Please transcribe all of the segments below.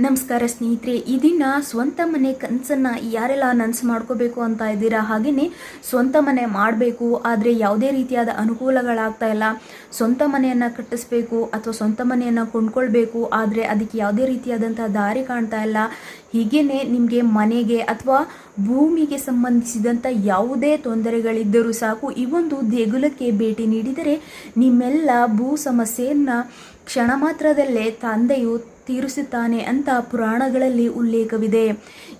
ನಮಸ್ಕಾರ ಸ್ನೇಹಿತರೆ, ಈ ದಿನ ಸ್ವಂತ ಮನೆ ಕನಸನ್ನು ಯಾರೆಲ್ಲ ನನಸು ಮಾಡ್ಕೋಬೇಕು ಅಂತ ಇದ್ದೀರಾ ಹಾಗೆಯೇ ಸ್ವಂತ ಮನೆ ಮಾಡಬೇಕು, ಆದರೆ ಯಾವುದೇ ರೀತಿಯಾದ ಅನುಕೂಲಗಳಾಗ್ತಾ ಇಲ್ಲ. ಸ್ವಂತ ಮನೆಯನ್ನು ಕಟ್ಟಿಸ್ಬೇಕು ಅಥವಾ ಸ್ವಂತ ಮನೆಯನ್ನು ಕೊಂಡ್ಕೊಳ್ಬೇಕು, ಆದರೆ ಅದಕ್ಕೆ ಯಾವುದೇ ರೀತಿಯಾದಂಥ ದಾರಿ ಕಾಣ್ತಾ ಇಲ್ಲ. ಹೀಗೇ ನಿಮಗೆ ಮನೆಗೆ ಅಥವಾ ಭೂಮಿಗೆ ಸಂಬಂಧಿಸಿದಂಥ ಯಾವುದೇ ತೊಂದರೆಗಳಿದ್ದರೂ ಸಾಕು, ಈ ಒಂದು ದೇಗುಲಕ್ಕೆ ಭೇಟಿ ನೀಡಿದರೆ ನಿಮ್ಮೆಲ್ಲ ಭೂ ಸಮಸ್ಯೆಯನ್ನು ಕ್ಷಣ ಮಾತ್ರದಲ್ಲೇ ತಂದೆಯು ತೀರಿಸುತ್ತಾನೆ ಅಂತ ಪುರಾಣಗಳಲ್ಲಿ ಉಲ್ಲೇಖವಿದೆ.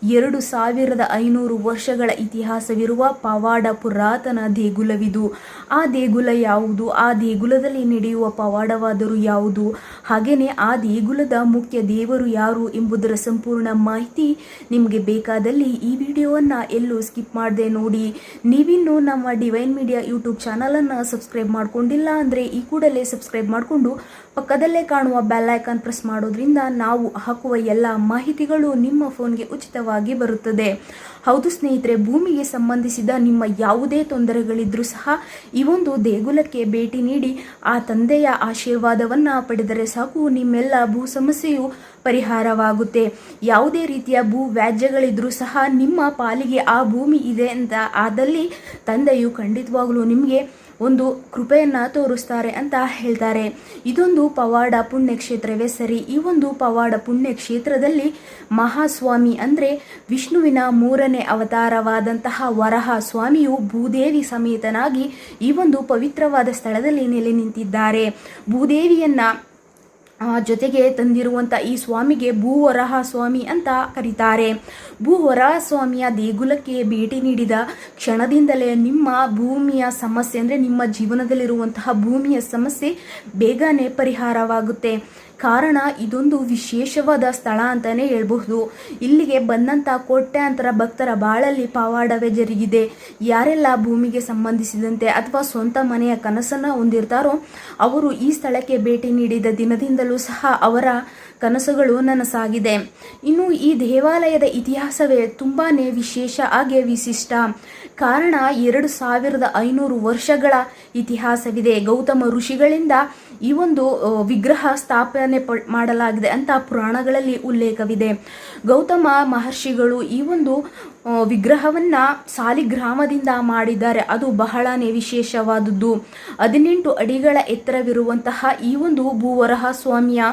ಎರಡು ಸಾವಿರದ ಐನೂರು ವರ್ಷಗಳ ಇತಿಹಾಸವಿರುವ ಪವಾಡ ಪುರಾತನ ದೇಗುಲವಿದು. ಆ ದೇಗುಲ ಯಾವುದು? ಆ ದೇಗುಲದಲ್ಲಿ ನಡೆಯುವ ಪವಾಡವಾದರೂ ಯಾವುದು? ಹಾಗೆಯೇ ಆ ದೇಗುಲದ ಮುಖ್ಯ ದೇವರು ಯಾರು ಎಂಬುದರ ಸಂಪೂರ್ಣ ಮಾಹಿತಿ ನಿಮಗೆ ಬೇಕಾದಲ್ಲಿ ಈ ವಿಡಿಯೋವನ್ನು ಎಲ್ಲೂ ಸ್ಕಿಪ್ ಮಾಡದೆ ನೋಡಿ. ನೀವಿನ್ನೂ ನಮ್ಮ ಡಿವೈನ್ ಮೀಡಿಯಾ ಯೂಟ್ಯೂಬ್ ಚಾನಲನ್ನು ಸಬ್ಸ್ಕ್ರೈಬ್ ಮಾಡ್ಕೊಂಡಿಲ್ಲ ಅಂದರೆ ಈ ಕೂಡಲೇ ಸಬ್ಸ್ಕ್ರೈಬ್ ಮಾಡಿಕೊಂಡು ಪಕ್ಕದಲ್ಲೇ ಕಾಣುವ ಬೆಲ್ ಐಕಾನ್ ಪ್ರೆಸ್ ಮಾಡೋದ್ರಿಂದ ನಾವು ಹಾಕುವ ಎಲ್ಲ ಮಾಹಿತಿಗಳು ನಿಮ್ಮ ಫೋನ್ಗೆ ಉಚಿತವಾಗಿ ಬರುತ್ತದೆ. ಹೌದು ಸ್ನೇಹಿತರೆ, ಭೂಮಿಗೆ ಸಂಬಂಧಿಸಿದ ನಿಮ್ಮ ಯಾವುದೇ ತೊಂದರೆಗಳಿದ್ರೂ ಸಹ ಈ ಒಂದು ದೇಗುಲಕ್ಕೆ ಭೇಟಿ ನೀಡಿ ಆ ತಂದೆಯ ಆಶೀರ್ವಾದವನ್ನ ಪಡೆದರೆ ಸಾಕು. ನಿಮ್ಮೆಲ್ಲ ಭೂ ಸಮಸ್ಯೆಯು ಪರಿಹಾರವಾಗುತ್ತೆ. ಯಾವುದೇ ರೀತಿಯ ಭೂ ವ್ಯಾಜ್ಯಗಳಿದ್ರೂ ಸಹ ನಿಮ್ಮ ಪಾಲಿಗೆ ಆ ಭೂಮಿ ಇದೆ ಅಂತ ಆದಲ್ಲಿ ತಂದೆಯು ಖಂಡಿತವಾಗಲೂ ನಿಮಗೆ ಒಂದು ಕೃಪೆಯನ್ನು ತೋರಿಸ್ತಾರೆ ಅಂತ ಹೇಳ್ತಾರೆ. ಇದೊಂದು ಪವಾಡ ಪುಣ್ಯಕ್ಷೇತ್ರವೇ ಸರಿ. ಈ ಒಂದು ಪವಾಡ ಪುಣ್ಯಕ್ಷೇತ್ರದಲ್ಲಿ ಮಹಾಸ್ವಾಮಿ ಅಂದರೆ ವಿಷ್ಣುವಿನ ಮೂರನೇ ಅವತಾರವಾದಂತಹ ವರಹ ಸ್ವಾಮಿಯು ಭೂದೇವಿ ಸಮೇತನಾಗಿ ಈ ಒಂದು ಪವಿತ್ರವಾದ ಸ್ಥಳದಲ್ಲಿ ನೆಲೆ ನಿಂತಿದ್ದಾರೆ. ಭೂದೇವಿಯನ್ನ ಜೊತೆಗೆ ತಂದಿರುವಂಥ ಈ ಸ್ವಾಮಿಗೆ ಭೂವರಹ ಸ್ವಾಮಿ ಅಂತ ಕರೀತಾರೆ. ಭೂವರಹ ಸ್ವಾಮಿಯ ದೇಗುಲಕ್ಕೆ ಭೇಟಿ ನೀಡಿದ ಕ್ಷಣದಿಂದಲೇ ನಿಮ್ಮ ಭೂಮಿಯ ಸಮಸ್ಯೆ ಅಂದರೆ ನಿಮ್ಮ ಜೀವನದಲ್ಲಿರುವಂತಹ ಭೂಮಿಯ ಸಮಸ್ಯೆ ಬೇಗನೆ ಪರಿಹಾರವಾಗುತ್ತೆ. ಕಾರಣ ಇದೊಂದು ವಿಶೇಷವಾದ ಸ್ಥಳ ಅಂತಲೇ ಹೇಳಬಹುದು. ಇಲ್ಲಿಗೆ ಬಂದಂಥ ಕೋಟ್ಯಾಂತರ ಭಕ್ತರ ಬಾಳಲ್ಲಿ ಪವಾಡವೇ ಜರುಗಿದೆ. ಯಾರೆಲ್ಲ ಭೂಮಿಗೆ ಸಂಬಂಧಿಸಿದಂತೆ ಅಥವಾ ಸ್ವಂತ ಮನೆಯ ಕನಸನ್ನು ಹೊಂದಿರ್ತಾರೋ ಅವರು ಈ ಸ್ಥಳಕ್ಕೆ ಭೇಟಿ ನೀಡಿದ ದಿನದಿಂದಲೂ ಸಹ ಅವರ ಕನಸುಗಳು ನನಸಾಗಿದೆ. ಇನ್ನು ಈ ದೇವಾಲಯದ ಇತಿಹಾಸವೇ ತುಂಬಾ ವಿಶೇಷ ಹಾಗೆ ವಿಶಿಷ್ಟ. ಕಾರಣ ಎರಡು ಸಾವಿರದ ಐನೂರು ವರ್ಷಗಳ ಇತಿಹಾಸವಿದೆ. ಗೌತಮ ಋಷಿಗಳಿಂದ ಈ ಒಂದು ವಿಗ್ರಹ ಸ್ಥಾಪನೆ ಮಾಡಲಾಗಿದೆ ಅಂತ ಪುರಾಣಗಳಲ್ಲಿ ಉಲ್ಲೇಖವಿದೆ. ಗೌತಮ ಮಹರ್ಷಿಗಳು ಈ ಒಂದು ವಿಗ್ರಹವನ್ನ ಸಾಲಿಗ್ರಾಮದಿಂದ ಮಾಡಿದ್ದಾರೆ. ಅದು ಬಹಳನೇ ವಿಶೇಷವಾದದ್ದು. ಹದಿನೆಂಟು ಅಡಿಗಳ ಎತ್ತರವಿರುವಂತಹ ಈ ಒಂದು ಭೂವರಹ ಸ್ವಾಮಿಯ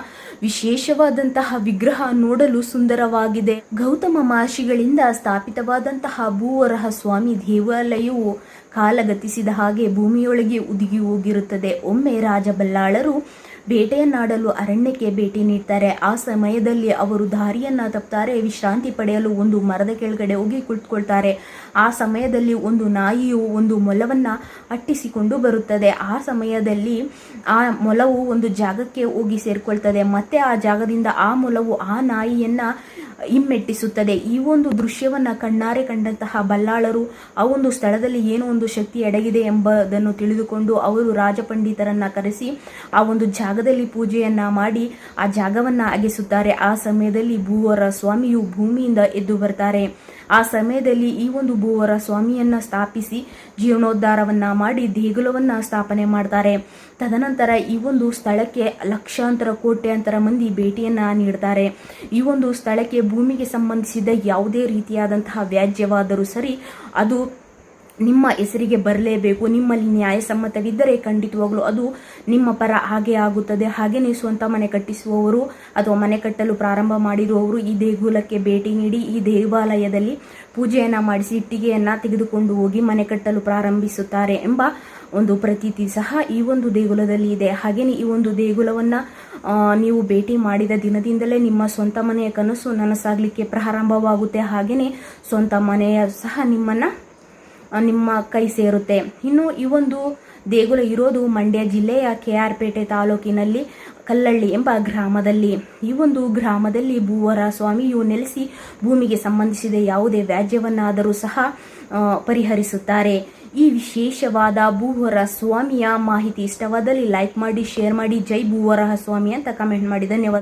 ವಿಶೇಷವಾದಂತಹ ವಿಗ್ರಹ ನೋಡಲು ಸುಂದರವಾಗಿದೆ. ಗೌತಮ ಮಹರ್ಷಿಗಳಿಂದ ಸ್ಥಾಪಿತವಾದಂತಹ ಭೂವರಹ ಸ್ವಾಮಿ ದೇವಾಲಯವು ಕಾಲಗತಿಸಿದ ಹಾಗೆ ಭೂಮಿಯೊಳಗೆ ಉದುಗಿ ಹೋಗಿರುತ್ತದೆ. ಒಮ್ಮೆ ರಾಜಬಲ್ಲಾಳರು ಬೇಟೆಯನ್ನಾಡಲು ಅರಣ್ಯಕ್ಕೆ ಭೇಟಿ ನೀಡ್ತಾರೆ. ಆ ಸಮಯದಲ್ಲಿ ಅವರು ದಾರಿಯನ್ನ ತಪ್ಪುತ್ತಾರೆ ವಿಶ್ರಾಂತಿ ಪಡೆಯಲು ಒಂದು ಮರದ ಕೆಳಗಡೆ ಹೋಗಿ ಕುಳಿತುಕೊಳ್ತಾರೆ. ಆ ಸಮಯದಲ್ಲಿ ಒಂದು ನಾಯಿಯು ಒಂದು ಮೊಲವನ್ನ ಅಟ್ಟಿಸಿಕೊಂಡು ಬರುತ್ತದೆ. ಆ ಸಮಯದಲ್ಲಿ ಆ ಮೊಲವು ಒಂದು ಜಾಗಕ್ಕೆ ಹೋಗಿ ಸೇರಿಕೊಳ್ತದೆ. ಮತ್ತೆ ಆ ಜಾಗದಿಂದ ಆ ಮೊಲವು ಆ ನಾಯಿಯನ್ನ ಹಿಮ್ಮೆಟ್ಟಿಸುತ್ತದೆ. ಈ ಒಂದು ದೃಶ್ಯವನ್ನ ಕಣ್ಣಾರೆ ಕಂಡಂತಹ ಬಲ್ಲಾಳರು, ಆ ಒಂದು ಸ್ಥಳದಲ್ಲಿ ಏನೋ ಒಂದು ಶಕ್ತಿ ಅಡಗಿದೆ ಎಂಬುದನ್ನು ತಿಳಿದುಕೊಂಡು ಅವರು ರಾಜಪಂಡಿತರನ್ನ ಕರೆಸಿ ಆ ಒಂದು ಜಾಗದಲ್ಲಿ ಪೂಜೆಯನ್ನ ಮಾಡಿ ಆ ಜಾಗವನ್ನ ಅಗೆಸುತ್ತಾರೆ. ಆ ಸಮಯದಲ್ಲಿ ಭೂವರ ಸ್ವಾಮಿಯು ಭೂಮಿಯಿಂದ ಎದ್ದು ಬರ್ತಾರೆ. ಆ ಸಮಯದಲ್ಲಿ ಈ ಒಂದು ಭೂವರ ಸ್ವಾಮಿಯನ್ನ ಸ್ಥಾಪಿಸಿ ಜೀವನೋದ್ಧಾರವನ್ನ ಮಾಡಿ ದೇಗುಲವನ್ನ ಸ್ಥಾಪನೆ ಮಾಡ್ತಾರೆ. ತದನಂತರ ಈ ಒಂದು ಸ್ಥಳಕ್ಕೆ ಲಕ್ಷಾಂತರ ಕೋಟ್ಯಾಂತರ ಮಂದಿ ಭೇಟಿಯನ್ನ ನೀಡ್ತಾರೆ. ಈ ಒಂದು ಸ್ಥಳಕ್ಕೆ ಭೂಮಿಗೆ ಸಂಬಂಧಿಸಿದ ಯಾವುದೇ ರೀತಿಯಾದಂತಹ ವ್ಯಾಜ್ಯವಾದರೂ ಸರಿ, ಅದು ನಿಮ್ಮ ಹೆಸರಿಗೆ ಬರಲೇಬೇಕು. ನಿಮ್ಮಲ್ಲಿ ನ್ಯಾಯಸಮ್ಮತವಿದ್ದರೆ ಖಂಡಿತವಾಗ್ಲೂ ಅದು ನಿಮ್ಮ ಪರ ಹಾಗೆ ಆಗುತ್ತದೆ. ಹಾಗೆಯೇ ಸ್ವಂತ ಮನೆ ಕಟ್ಟಿಸುವವರು ಅಥವಾ ಮನೆ ಕಟ್ಟಲು ಪ್ರಾರಂಭ ಮಾಡಿರುವವರು ಈ ದೇಗುಲಕ್ಕೆ ಭೇಟಿ ನೀಡಿ, ಈ ದೇವಾಲಯದಲ್ಲಿ ಪೂಜೆಯನ್ನು ಮಾಡಿಸಿ, ಇಟ್ಟಿಗೆಯನ್ನು ತೆಗೆದುಕೊಂಡು ಹೋಗಿ ಮನೆ ಕಟ್ಟಲು ಪ್ರಾರಂಭಿಸುತ್ತಾರೆ ಎಂಬ ಒಂದು ಪ್ರತೀತಿ ಸಹ ಈ ಒಂದು ದೇಗುಲದಲ್ಲಿ ಇದೆ. ಹಾಗೆಯೇ ಈ ಒಂದು ದೇಗುಲವನ್ನು ನೀವು ಭೇಟಿ ಮಾಡಿದ ದಿನದಿಂದಲೇ ನಿಮ್ಮ ಸ್ವಂತ ಮನೆಯ ಕನಸು ನನಸಾಗಲಿಕ್ಕೆ ಪ್ರಾರಂಭವಾಗುತ್ತೆ. ಹಾಗೆಯೇ ಸ್ವಂತ ಮನೆಯ ಸಹ ನಿಮ್ಮನ್ನು ನಿಮ್ಮ ಕೈ ಸೇರುತ್ತೆ. ಇನ್ನು ಈ ಒಂದು ದೇಗುಲ ಇರೋದು ಮಂಡ್ಯ ಜಿಲ್ಲೆಯ ಕೆ ಆರ್ ಪೇಟೆ ತಾಲೂಕಿನಲ್ಲಿ ಕಲ್ಲಳ್ಳಿ ಎಂಬ ಗ್ರಾಮದಲ್ಲಿ. ಈ ಒಂದು ಗ್ರಾಮದಲ್ಲಿ ಭೂವರ ಸ್ವಾಮಿಯು ನೆಲೆಸಿ ಭೂಮಿಗೆ ಸಂಬಂಧಿಸಿದ ಯಾವುದೇ ವ್ಯಾಜ್ಯವನ್ನಾದರೂ ಸಹ ಪರಿಹರಿಸುತ್ತಾರೆ. ಈ ವಿಶೇಷವಾದ ಭೂವರ ಸ್ವಾಮಿಯ ಮಾಹಿತಿ ಇಷ್ಟವಾದಲ್ಲಿ ಲೈಕ್ ಮಾಡಿ ಶೇರ್ ಮಾಡಿ. ಜೈ ಭೂವರಹ ಸ್ವಾಮಿ ಅಂತ ಕಮೆಂಟ್ ಮಾಡಿ. ಧನ್ಯವಾದ.